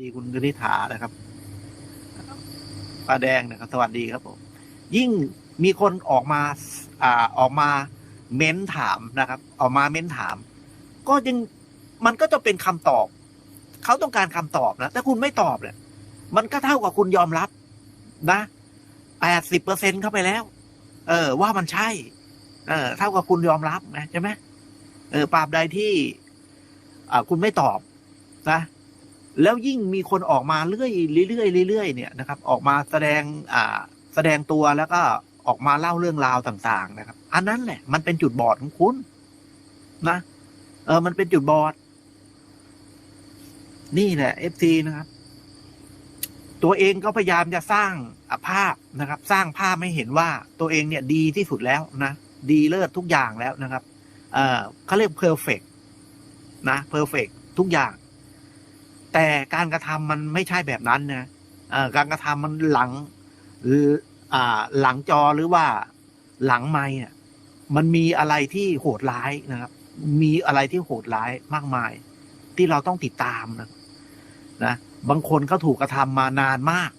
ดีคุณกนิษฐานะครับป้าแดงนะครับ สวัสดีครับผม ยิ่งมีคนออกมาอ่าออกมาเม้นถามนะครับ ออกมาเม้นถาม ก็ยังมันก็จะเป็นคำตอบ เขาต้องการคำตอบนะถ้าคุณไม่ตอบเนี่ย มันก็เท่ากับคุณยอมรับนะแปดสิบเปอร์เซ็นเข้าไปแล้ว เออ ว่ามันใช่ เออ เท่ากับคุณยอมรับนะใช่ไหมเออปราบใดที่ อ่าคุณไม่ตอบนะ แล้วยิ่งมีคนออกมาเรื่อยเรื่อยๆเรื่อยๆเนี่ยนะครับ ออกมาแสดงอ่าแสดงตัวแล้วก็ออกมาเล่าเรื่องราวต่าง ๆ นะครับ อันนั้นแหละ มันเป็นจุดบอดของคุณนะเออมันเป็นจุดบอด นี่แหละเอฟซีนะครับ ตัวเองก็พยายามจะสร้างภาพนะครับ สร้างภาพให้เห็นว่าตัวเองเนี่ยดีที่สุดแล้วนะดีเลิศทุกอย่างแล้วนะครับ เออเขาเรียกเพอร์เฟกนะเพอร์เฟกทุกอย่าง แต่การกระทำมันไม่ใช่แบบนั้นนะการกระทำมันหลังหรืออ่าหลังจอหรือว่าหลังไม่เนี่ยมันมีอะไรที่โหดร้ายนะครับ มีอะไรที่โหดร้ายมากมาย ที่เราต้องติดตามนะนะบางคนเขาถูกกระทำมานานมาก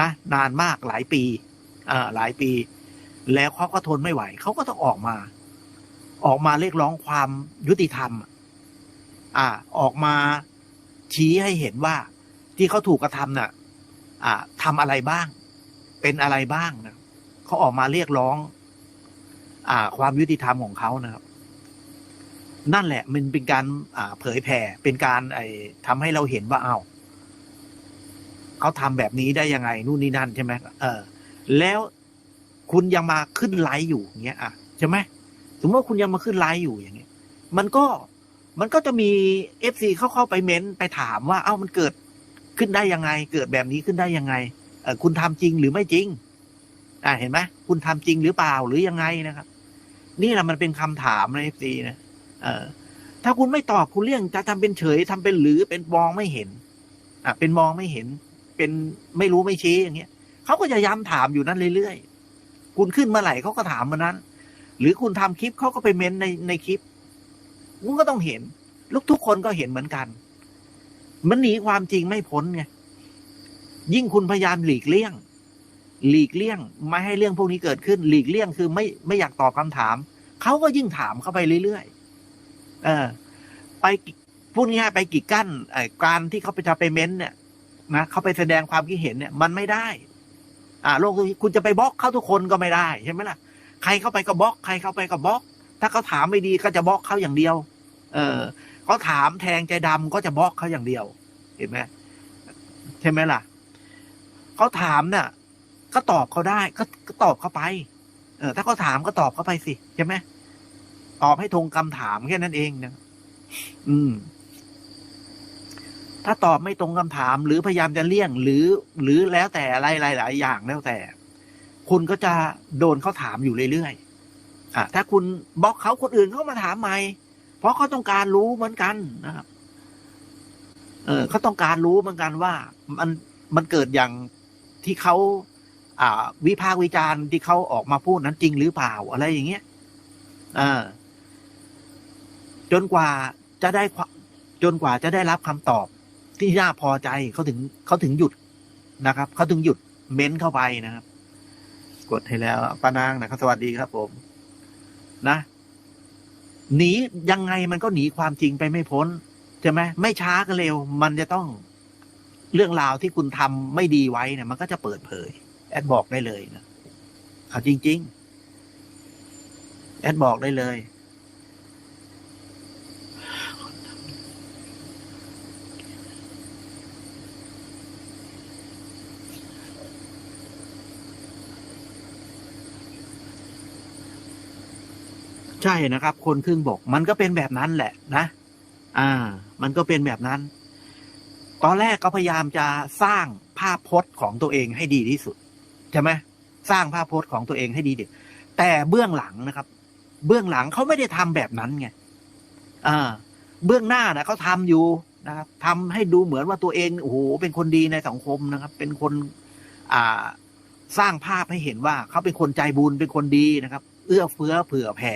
นะ นานมากหลายปีอ่าหลายปี แล้วเขาก็ทนไม่ไหวเขาก็ต้องออกมา ออกมาเรียกร้องความยุติธรรม อ่า ออกมา ชี้ให้เห็นว่าที่เขาถูกกระทำน่ะอ่าทำอะไรบ้าง เป็นอะไรบ้างนะเขาออกมาเรียกร้อง อ่า ความยุติธรรมของเขานะครับ นั่นแหละมันเป็นการอ่าเผยแผ่เป็นการไอ้ทำให้เราเห็นว่าเอา้าเขาทำแบบนี้ได้ยังไงนู่นนี่นั่นใช่ไหมเออ แล้วคุณยังมาขึ้นไลฟ์อยู่อย่างเงี้ยอะใช่ไหมสมมติว่าคุณยังมาขึ้นไลฟ์อยู่อย่างเงี้ย มันก็ มันก็จะมีเอฟซีเข้าเข้าไปเม้นไปถามว่า เอ้ามันเกิดขึ้นได้ยังไง เกิดแบบนี้ขึ้นได้ยังไงเออคุณทำจริงหรือไม่จริง อ่าเห็นไหมคุณทำจริงหรือเปล่าหรือยังไงนะครับ นี่แหละมันเป็นคำถามในเอฟซีนะเออถ้าคุณไม่ตอบคุณเลี่ยงจะทำเป็นเฉยทำเป็นหรือเป็นมองไม่เห็น อะเป็นมองไม่เห็น เป็นไม่รู้ไม่ชี้อย่างเงี้ยเขาก็จะย้ำถามอยู่นั่นเรื่อยๆ คุณขึ้นเมื่อไหร่เขาก็ถามมานั้น หรือคุณทำคลิปเขาก็ไปเม้นในในคลิป คุณก็ต้องเห็น ลูกทุกคนก็เห็นเหมือนกัน มันหนีความจริงไม่พ้นไงยิ่งคุณพยายามหลีกเลี่ยง หลีกเลี่ยง ไม่ให้เรื่องพวกนี้เกิดขึ้น หลีกเลี่ยงคือไม่ไม่อยากตอบคำถาม เขาก็ยิ่งถามเข้าไปเรื่อยๆเออ ไปพูดง่ายๆไปกีดกั้นการที่เขาไปจะไปเม้นเนี่ยนะเขาไปแสดงความคิดเห็นเนี่ย มันไม่ได้ อ่าโลกคุณจะไปบล็อกเขาทุกคนก็ไม่ได้ใช่ไหมล่ะ ใครเข้าไปก็บล็อก ใครเข้าไปก็บล็อก ถ้าเขาถามไม่ดีก็จะบล็อกเขาอย่างเดียว เออเขาถามแทงใจดำก็จะบล็อกเขาอย่างเดียว เห็นไหมใช่ไหมล่ะเขาถามเนี่ยก็ตอบเขาได้ ก็ก็ตอบเขาไป เออ ถ้าเขาถามก็ตอบเขาไปสิใช่ไหมตอบให้ทงคำถามแค่นั้นเองนะอืม ถ้าตอบไม่ตรงคำถาม หรือพยายามจะเลี่ยง หรือ หรือแล้วแต่อะไรหลาย ๆ อย่างแล้วแต่ คุณก็จะโดนเขาถามอยู่เรื่อยๆอะถ้าคุณบล็อกเขาคนอื่นเขามาถามใหม่ เพราะเขาต้องการรู้เหมือนกันนะครับ เออเขาต้องการรู้เหมือนกันว่า มันมันเกิดอย่างที่เขาอ่า วิพากษ์วิจารณ์ที่เขาออกมาพูดนั้นจริงหรือเปล่าอะไรอย่างเงี้ยเออจนกว่าจะได้ความจนกว่าจะได้รับคำตอบที่น่าพอใจเขาถึงเขาถึงหยุดนะครับเขาถึงหยุดเม้นเข้าไปนะครับ กดให้แล้วป้านางนะครับ สวัสดีครับผม นะ หนียังไงมันก็หนีความจริงไปไม่พ้นใช่ไหมไม่ช้าก็เร็ว มันจะต้องเรื่องราวที่คุณทำไม่ดีไว้เนี่ยมันก็จะเปิดเผย แอดบอกได้เลยนะเอาจริง ๆ แอดบอกได้เลย ใช่นะครับ คนครึ่งบก มันก็เป็นแบบนั้นแหละนะ อ่า มันก็เป็นแบบนั้น ตอนแรกก็พยายามจะสร้างภาพพจน์ของตัวเองให้ดีที่สุดใช่ไหมสร้างภาพพจน์ของตัวเองให้ดีเดีแต่เบื้องหลังนะครับ เบื้องหลังเขาไม่ได้ทำแบบนั้นไงอ่าเบื้องหน้านะเขาทำอยู่นะครับทำให้ดูเหมือนว่าตัวเองโอ้โหเป็นคนดีในสังคมนะครับ เป็นคน อ่า สร้างภาพให้เห็นว่าเขาเป็นคนใจบุญเป็นคนดีนะครับ เอื้อเฟื้อเผื่อแผ่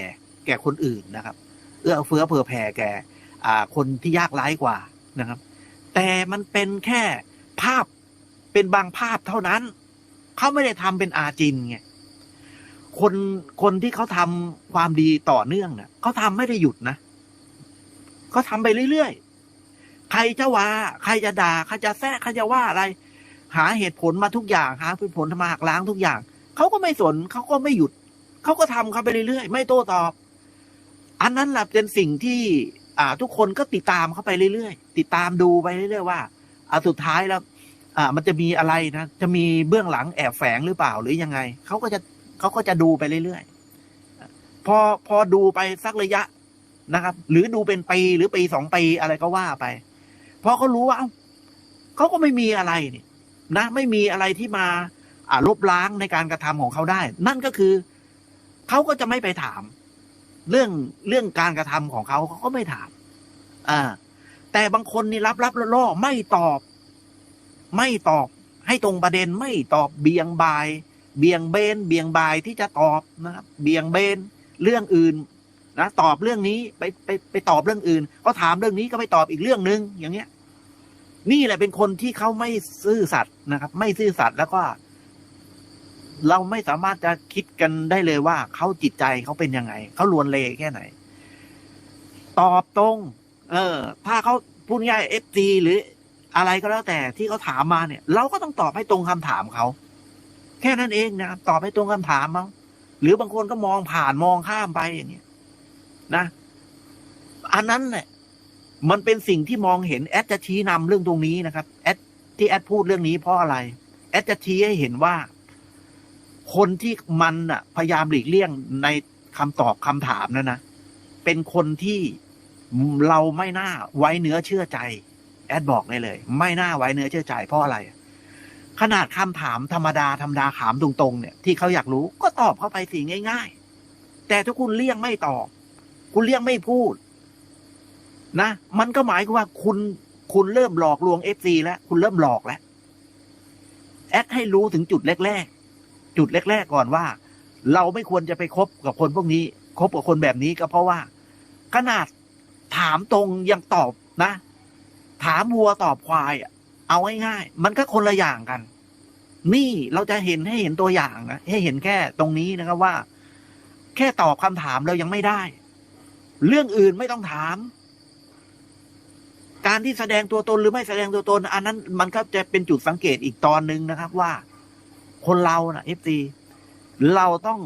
แก่คนอื่นนะครับ เอื้อเฟื้อเผื่อแผ่แก่คนที่ยากไร้กว่านะครับ แต่มันเป็นแค่ภาพเป็นบางภาพเท่านั้น เขาไม่ได้ทำเป็นอาจินไงคนคนที่เขาทำความดีต่อเนื่องเนะ่ะเขาทำไม่ได้หยุดนะเขาทำไปเรื่อยๆ ใครจะว่า ใครจะด่าใครจะแซะใครจะว่าอะไร หาเหตุผลมาทุกอย่างหาเหตุผลมาหักล้างทุกอย่างเขาก็ไม่สนเขาก็ไม่หยุดเขาก็ทำเขาไปเรื่อยๆ ไม่โต้ตอบ อันนั้นแหละเป็นสิ่งที่อ่าทุกคนก็ติดตามเขาไปเรื่อยๆ ติดตามดูไปเรื่อยๆว่าอ่าสุดท้ายแล้วอ่ามันจะมีอะไรนะ จะมีเบื้องหลังแอบแฝงหรือเปล่าหรือยังไงเขาก็จะเขาก็จะดูไปเรื่อยๆพอพอดูไปสักระยะนะครับ หรือดูเป็นปีหรือปีสองปีอะไรก็ว่าไปพอเขารู้ว่าเขาก็ไม่มีอะไรนี่นะ ไม่มีอะไรที่มาอ่าลบล้างในการกระทำของเขาได้ นั่นก็คือเขาก็จะไม่ไปถาม เรื่องเรื่องการกระทำของเขาเขาก็ไม่ถาม อ่า แต่บางคนนี่รับรับล่อไม่ตอบ ไม่ตอบ ให้ตรงประเด็นไม่ตอบเบียงบาย เบียงเบนเบียงบายที่จะตอบนะครับ เบียงเบนเรื่องอื่นนะตอบเรื่องนี้ไปไปไปตอบเรื่องอื่นเขาถามเรื่องนี้ก็ไปตอบอีกเรื่องหนึ่งอย่างเงี้ย นี่แหละเป็นคนที่เขาไม่ซื่อสัตย์นะครับ ไม่ซื่อสัตย์แล้วก็ เราไม่สามารถจะคิดกันได้เลยว่าเขาจิตใจเขาเป็นยังไงเขาลวนเลแค่ไหน ตอบตรง เออ ถ้าเขาพูดง่ายเอฟซีหรืออะไรก็แล้วแต่ที่เขาถามมาเนี่ย เราก็ต้องตอบให้ตรงคำถามเขาแค่นั้นเองนะตอบให้ตรงคำถามเขาหรือบางคนก็มองผ่านมองข้ามไปอย่างเงี้ยนะ อันนั้นแหละมันเป็นสิ่งที่มองเห็นแอดจะชี้นำเรื่องตรงนี้นะครับแอดที่แอดพูดเรื่องนี้เพราะอะไรแอดจะชี้ให้เห็นว่า คนที่มันอะ พยายามหลีกเลี่ยงในคำตอบคำถามนั่นนะเป็นคนที่เราไม่น่าไว้เนื้อเชื่อใจ แอดบอกได้เลย ไม่น่าไว้เนื้อเชื่อใจ เพราะอะไร ขนาดคำถามธรรมดาธรรมดาถามตรงๆเนี่ย ที่เขาอยากรู้ก็ตอบเข้าไปสิง่าย ๆ แต่ถ้าคุณเลี่ยงไม่ตอบ คุณเลี่ยงไม่พูด นะ มันก็หมายความว่าคุณคุณเริ่มหลอกลวงเอฟซีแล้ว คุณเริ่มหลอกแล้ว แอดให้รู้ถึงจุดแรกๆ จุดแรกๆก่อนว่า เราไม่ควรจะไปคบกับคนพวกนี้คบกับคนแบบนี้ก็เพราะว่า ขนาดถามตรงยังตอบนะ ถามวัวตอบควายเอาง่ายๆมันก็คนละอย่างกัน นี่เราจะเห็นให้เห็นตัวอย่างนะให้เห็นแค่ตรงนี้นะครับว่า แค่ตอบคำถามเรายังไม่ได้ เรื่องอื่นไม่ต้องถาม การที่แสดงตัวตนหรือไม่แสดงตัวตน อันนั้นมันก็จะเป็นจุดสังเกตอีกตอนหนึ่งนะครับว่า คนเรานะเอฟซีเราต้อง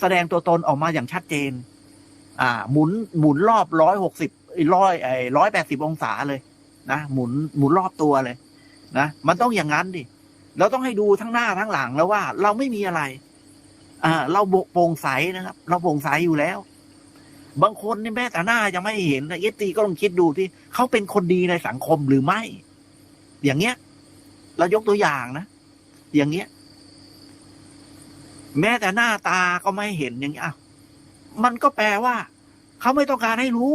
แสดงตัวตนออกมาอย่างชัดเจน อ่า หมุนหมุนรอบร้อยหกสิบร้อยไอ้ร้อยแปดสิบองศาเลย นะหมุนหมุนรอบตัวเลย นะมันต้องอย่างนั้นดิเราต้องให้ดูทั้งหน้าทั้งหลังแล้วว่า เราไม่มีอะไร อ่า เราโปร่งใสนะครับ เราโปร่งใสอยู่แล้ว บางคนนี่แม้แต่หน้ายังไม่เห็นนะเอสตีก็ลองคิดดูที่เขาเป็นคนดีในสังคมหรือไม่ อย่างเงี้ย เรายกตัวอย่างนะอย่างเงี้ย แม้แต่หน้าตาก็ไม่เห็นอย่างเงี้อ้าวมันก็แปลว่า เขาไม่ต้องการให้รู้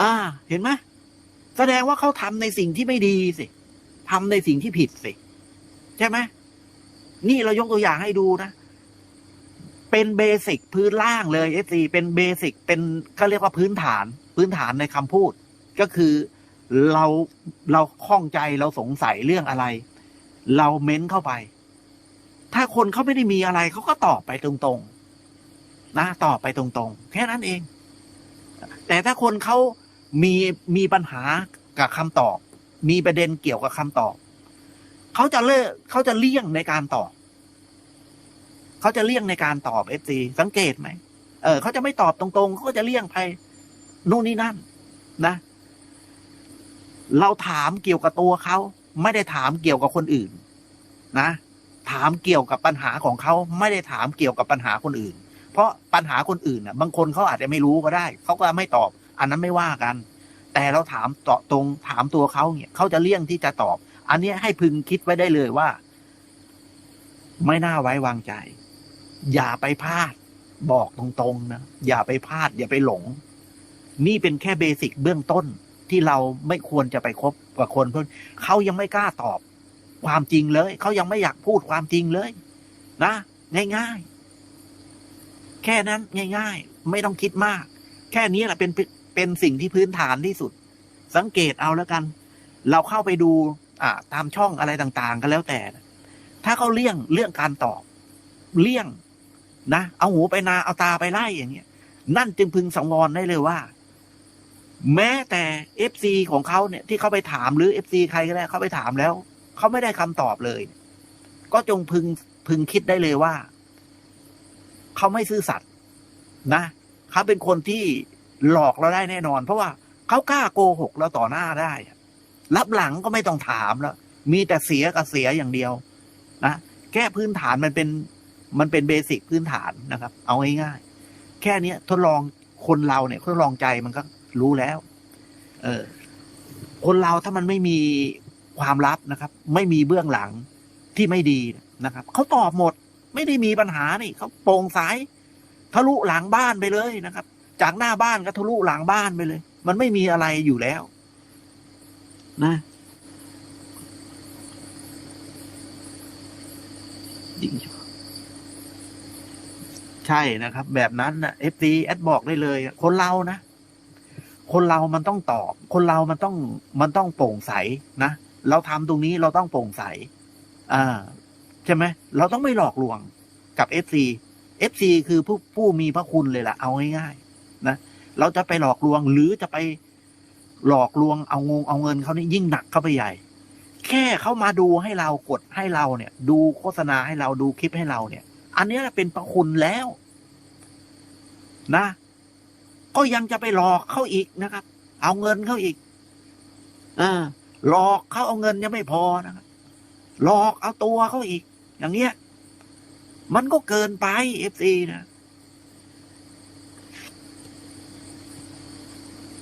อ่า เห็นไหมแสดงว่าเขาทำในสิ่งที่ไม่ดีสิทำในสิ่งที่ผิดสิใช่ไหมนี่เรายกตัวอย่างให้ดูนะ เป็นเบสิกพื้นล่างเลยเอฟซีเป็นเบสิกเป็นเขาเรียกว่าพื้นฐาน พื้นฐานในคำพูด ก็คือเราเราข้องใจเราสงสัยเรื่องอะไร เราเม้นเข้าไป ถ้าคนเขาไม่ได้มีอะไรเขาก็ตอบไปตรงๆนะตอบไปตรงๆ แค่นั้นเอง แต่ถ้าคนเขามีมีปัญหากับคำตอบ มีประเด็นเกี่ยวกับคำตอบเขาจะเลิกเขาจะเลี่ยงในการตอบเขาจะเลี่ยงในการตอบเอฟซีสังเกตไหมเออเขาจะไม่ตอบตรงๆเขาก็จะเลี่ยงไปนู่นนี่นั่น นะ เราถามเกี่ยวกับตัวเขาไม่ได้ถามเกี่ยวกับคนอื่น นะ ถามเกี่ยวกับปัญหาของเขาไม่ได้ถามเกี่ยวกับปัญหาคนอื่น เพราะปัญหาคนอื่นน่ะ บางคนเขาอาจจะไม่รู้ก็ได้ เขาก็ไม่ตอบ อันนั้นไม่ว่ากัน แต่เราถามต่อตรงถามตัวเขาเนี่ยเขาจะเลี่ยงที่จะตอบ อันนี้ให้พึงคิดไว้ได้เลยว่า ไม่น่าไว้วางใจ อย่าไปพลาด บอกตรงๆนะอย่าไปพลาด อย่าไปหลง นี่เป็นแค่เบสิกเบื้องต้นที่เราไม่ควรจะไปคบกับคนเพราะเขายังไม่กล้าตอบ ความจริงเลย เขายังไม่อยากพูดความจริงเลย นะ ง่ายๆ แค่นั้นง่าย ๆ ไม่ต้องคิดมาก แค่นี้แหละเป็นเป็นสิ่งที่พื้นฐานที่สุด สังเกตเอาแล้วกัน เราเข้าไปดู อ่า ตามช่องอะไรต่าง ๆ ก็แล้วแต่ ถ้าเขาเลี่ยงเรื่องการตอบ เลี่ยง นะเอาหูไปนาเอาตาไปไล่อย่างเงี้ย นั่นจึงพึงสังวรได้เลยว่าแม้แต่เอฟซีของเขาเนี่ยที่เขาไปถามหรือเอฟซีใครก็ได้เขาไปถามแล้ว เขาไม่ได้คำตอบเลย ก็จงพึงพึงคิดได้เลยว่า เขาไม่ซื่อสัตย์นะเขาเป็นคนที่หลอกเราได้แน่นอน เพราะว่าเขากล้าโกหกเราต่อหน้าได้รับหลังก็ไม่ต้องถามแล้ว มีแต่เสียกับเสียอย่างเดียว นะแค่พื้นฐานมันเป็น มันเป็นเบสิกพื้นฐานนะครับ เอาง่ายๆแค่เนี้ยทดลองคนเราเนี่ยทดลองใจมันก็รู้แล้ว เออ คนเราถ้ามันไม่มี ความลับนะครับ ไม่มีเบื้องหลังที่ไม่ดีนะครับเขาตอบหมดไม่ได้มีปัญหานี่เขาโปร่งใสทะลุหลังบ้านไปเลยนะครับ จากหน้าบ้านก็ทะลุหลังบ้านไปเลย มันไม่มีอะไรอยู่แล้ว นะยิงใช่นะครับ แบบนั้นนะเอฟซีแอดบอกได้เลย คนเรานะคนเรามันต้องตอบ คนเรามันต้องมันต้องโปร่งใสนะ เราทำตรงนี้เราต้องโปร่งใสอ่าใช่ไหมเราต้องไม่หลอกลวงกับเอฟซีเอฟซีคือผู้ผู้มีพระคุณเลยล่ะ เอาง่ายๆนะเราจะไปหลอกลวงหรือจะไปหลอกลวงเอางงเอาเงินเขานี่ยิ่งหนักเข้าไปใหญ่ แค่เขามาดูให้เรากดให้เราเนี่ย ดูโฆษณาให้เราดูคลิปให้เราเนี่ย อันนี้เป็นพระคุณแล้ว นะ ก็ยังจะไปหลอกเขาอีกนะครับ เอาเงินเขาอีก อ่า หลอกเขาเอาเงินยังไม่พอนะครับหลอกเอาตัวเขาอีก อย่างเงี้ย มันก็เกินไปเอฟซีนะ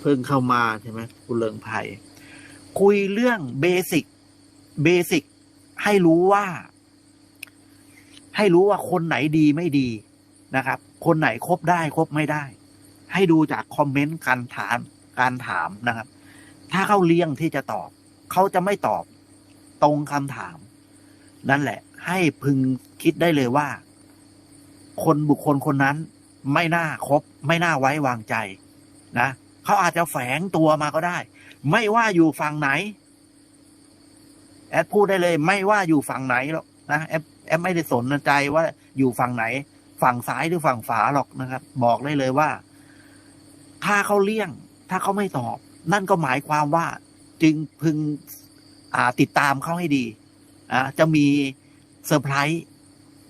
เพิ่งเข้ามาใช่ไหมคุณเลิงไผ่คุยเรื่องเบสิกเบสิกให้รู้ว่า ให้รู้ว่าคนไหนดีไม่ดีนะครับ คนไหนครบได้ครบไม่ได้ ให้ดูจากคอมเมนต์การถามการถามนะครับ ถ้าเขาเลี่ยงที่จะตอบ เขาจะไม่ตอบตรงคำถาม นั่นแหละ ให้พึงคิดได้เลยว่า คนบุคคลคนนั้น ไม่น่าคบ ไม่น่าไว้วางใจ นะเขาอาจจะแฝงตัวมาก็ได้ ไม่ว่าอยู่ฝั่งไหน แอดพูดได้เลย ไม่ว่าอยู่ฝั่งไหนหรอกนะแอดแอดไม่ได้สนใจว่าอยู่ฝั่งไหน ฝั่งซ้ายหรือฝั่งฝาหรอกนะครับ บอกได้เลยว่า ถ้าเขาเลี่ยง ถ้าเขาไม่ตอบ นั่นก็หมายความว่า จึงพึงอ่าติดตามเขาให้ดีอ่าจะมีเซอร์ไพรส์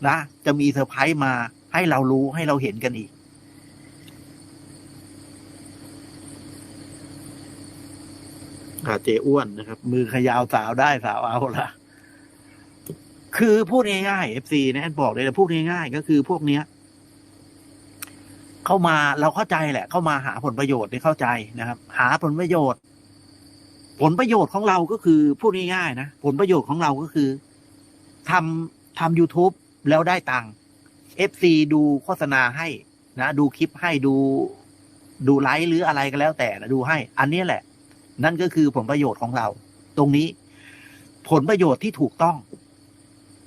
นะจะมีเซอร์ไพรส์มาให้เรารู้ให้เราเห็นกันอีก อาเจอ้วนนะครับ มือขยาวสาวได้สาวเอาละคือพูดง่ายๆ FC นะบอกเลยนะพูดง่ายๆก็คือพวกเนี้ย เข้ามาเราเข้าใจแหละ เข้ามาหาผลประโยชน์นี่เข้าใจนะครับ หาผลประโยชน์ ผลประโยชน์ของเราก็คือพูดง่ายๆนะผลประโยชน์ของเราก็คือทำทำ YouTube แล้วได้ตังค์ FC ดูโฆษณาให้นะ ดูคลิปให้ดู ดูไลฟ์หรืออะไรก็แล้วแต่นะดูให้ อันนี้แหละ นั่นก็คือผลประโยชน์ของเรา ตรงนี้ ผลประโยชน์ที่ถูกต้อง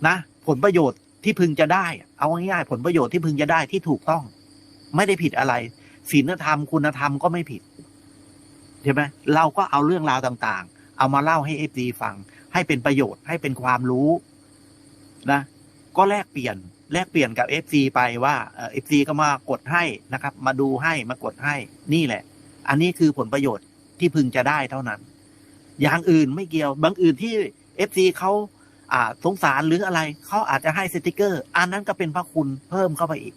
นะ ผลประโยชน์ที่พึงจะได้ เอาง่ายๆผลประโยชน์ที่พึงจะได้ที่ถูกต้อง ไม่ได้ผิดอะไรศีลธรรมคุณธรรมก็ไม่ผิด ใช่ไหมเราก็เอาเรื่องราวต่างๆ เอามาเล่าให้เอฟซีฟัง ให้เป็นประโยชน์ให้เป็นความรู้นะ ก็แลกเปลี่ยนแลกเปลี่ยนกับเอฟซีไปว่าเอฟซีก็มากดให้นะครับ มาดูให้มากดให้นี่แหละ อันนี้คือผลประโยชน์ที่พึงจะได้เท่านั้น อย่างอื่นไม่เกี่ยวบางอื่นที่เอฟซีเขาอ่าสงสารหรืออะไรเขาอาจจะให้สติกเกอร์ อันนั้นก็เป็นพระคุณเพิ่มเข้าไปอีก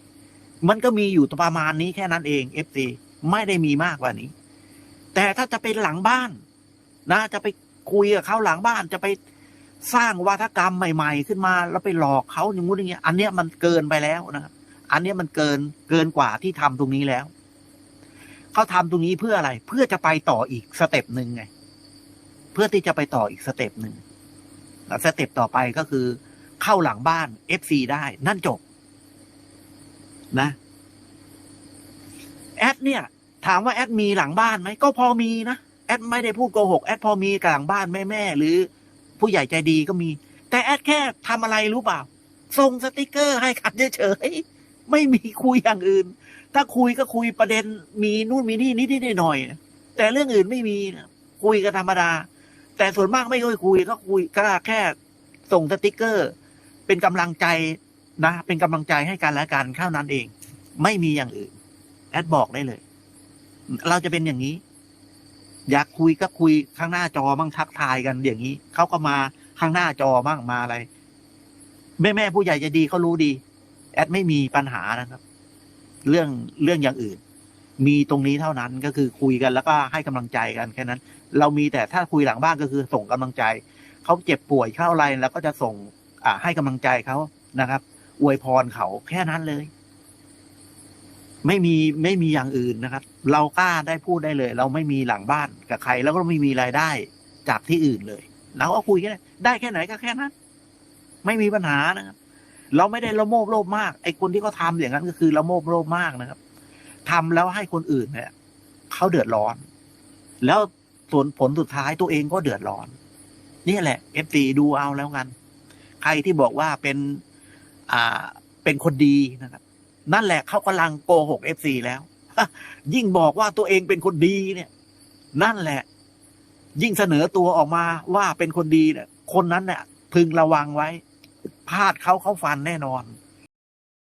มันก็มีอยู่ประมาณนี้แค่นั้นเองเอฟซีไม่ได้มีมากกว่านี้ แต่ถ้าจะเป็นหลังบ้าน นะจะไปคุยกับเขาหลังบ้านจะไปสร้างวัฒกรรมใหม่ ๆ ขึ้นมา แล้วไปหลอกเขาอย่างงู้นอย่างเงี้ย อันเนี้ยมันเกินไปแล้วนะครับอันเนี้ยมันเกินเกินกว่าที่ทำตรงนี้แล้วเขาทำตรงนี้เพื่ออะไร เพื่อจะไปต่ออีกสเต็ปหนึ่งไง เพื่อที่จะไปต่ออีกสเต็ปหนึ่งแล้วสเต็ปต่อไปก็คือ เข้าหลังบ้าน FC ได้ นั่นจบ นะ แอดเนี่ย ถามว่าแอดมีหลังบ้านไหมก็พอมีนะแอดไม่ได้พูดโกหกแอดพอมีกับหลังบ้านแม่แม่ๆหรือ ผู้ใหญ่ใจดีก็มี แต่แอดแค่ทำอะไรรู้เปล่าส่งสติกเกอร์ให้กันเฉยๆไม่มีคุยอย่างอื่น ถ้าคุยก็คุยประเด็นมีนู่นมีนี่นิดๆหน่อยๆแต่เรื่องอื่นไม่มีคุยกันธรรมดา แต่ส่วนมากไม่ค่อยคุยก็คุยก็แค่ส่งสติกเกอร์ เป็นกำลังใจนะ เป็นกำลังใจให้กันและกันเท่านั้นเอง ไม่มีอย่างอื่น แอดบอกได้เลย เราจะเป็นอย่างนี้ อยากคุยก็คุยข้างหน้าจอบ้างทักทายกันอย่างนี้เขาก็มาข้างหน้าจอบ้างมาอะไร แม่แม่ผู้ใหญ่จะดีเขารู้ดี แอดไม่มีปัญหานะครับ เรื่องเรื่องอย่างอื่น มีตรงนี้เท่านั้นก็คือคุยกันแล้วก็ให้กำลังใจกันแค่นั้น เรามีแต่ถ้าคุยหลังบ้านก็คือส่งกำลังใจเขาเจ็บป่วยเข้าอะไรแล้วก็จะส่ง อ่า ให้กำลังใจเขานะครับ อวยพรเขาแค่นั้นเลย ไม่มีไม่มีอย่างอื่นนะครับ เรากล้าได้พูดได้เลย เราไม่มีหลังบ้านกับใคร แล้วก็ไม่มีรายได้จากที่อื่นเลย เราก็คุยแค่นั้นได้แค่ไหนก็แค่นั้น ไม่มีปัญหานะครับ เราไม่ได้ละโมบโลภมากไอ้คนที่เขาทำอย่างนั้นก็คือละโมบโลภมากนะครับทำแล้วให้คนอื่นเนี่ยเขาเดือดร้อน แล้วส่วนผลสุดท้ายตัวเองก็เดือดร้อน นี่แหละเอฟซีดูเอาแล้วกัน ใครที่บอกว่าเป็น อ่าเป็นคนดีนะครับ นั่นแหละเขากำลังโกหกเอฟซีแล้ว ยิ่งบอกว่าตัวเองเป็นคนดีเนี่ย นั่นแหละ ยิ่งเสนอตัวออกมาว่าเป็นคนดีเนี่ย คนนั้นเนี่ยพึงระวังไว้พลาดเขาเขาฟันแน่นอน